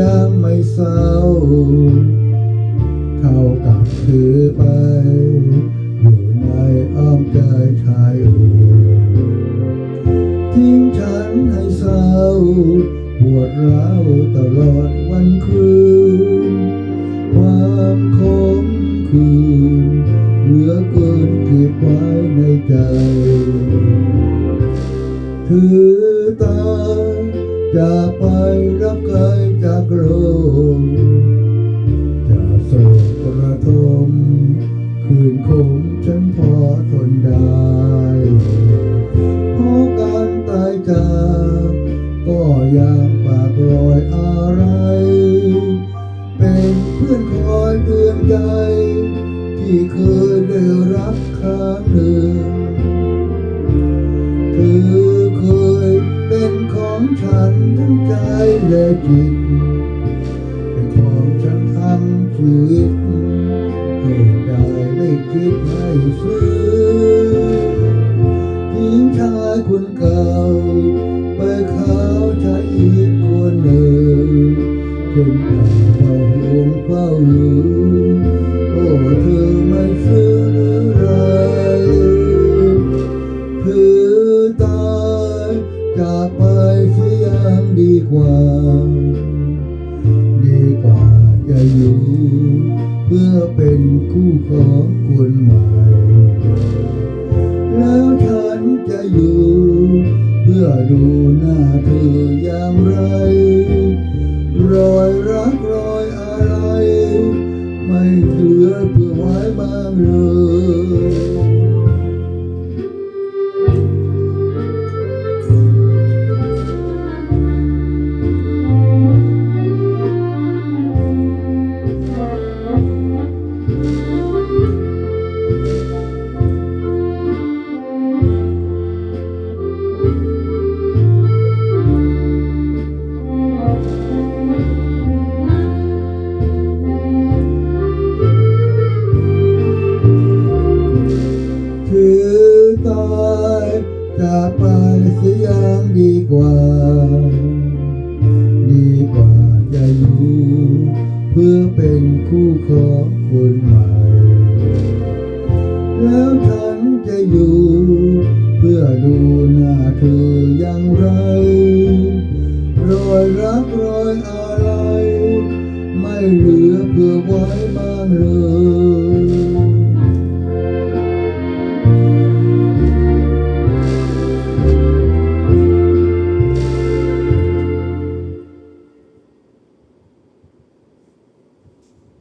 ยังไม่เศร้า เท่ากับถือไป อยู่ในอ้อมใจชายอื่ทิ้งฉันให้เศร้า ปวดร้าวตลอดวันคืน ความคมคืนเหลือเกินเก็บไว้ในใจถือตายจากไปรับกาย จากโลกจะโศกกระทมคืนคมฉันพอทนได้เพราะการตายจากก็ยังปากรอยอะไร เป็นเพื่อนคอยเตือนใจ ที่เคยได้รักครั้งหนึ่งเธอเคยเป็นของฉันทั้งใจและจิต ชีวิตเหตุใดไม่คิดให้ซื้อทิ้งชายคนเก่า ไปเขาชายอีกคนหนึ่งคนเก่าเฝ้าห่วงเฝ้าหึงโอ้เธอไม่ซื้อหรือไรถือตายจากไปเสียยังดีกว่า จะอยู่ เพื่อเป็นคู่ของคนใหม่ แล้วฉันจะอยู่ เพื่อดูหน้าเธออย่างไร รอยรักรอยอากไปเสียงดีกว่า ดีกว่าจะอยู่เพื่อเป็นคู่ครองคนใหม่ แล้วฉันจะอยู่ เพื่อดูหน้าเธออย่างไรรอยรักรอยอะไร ไม่รู้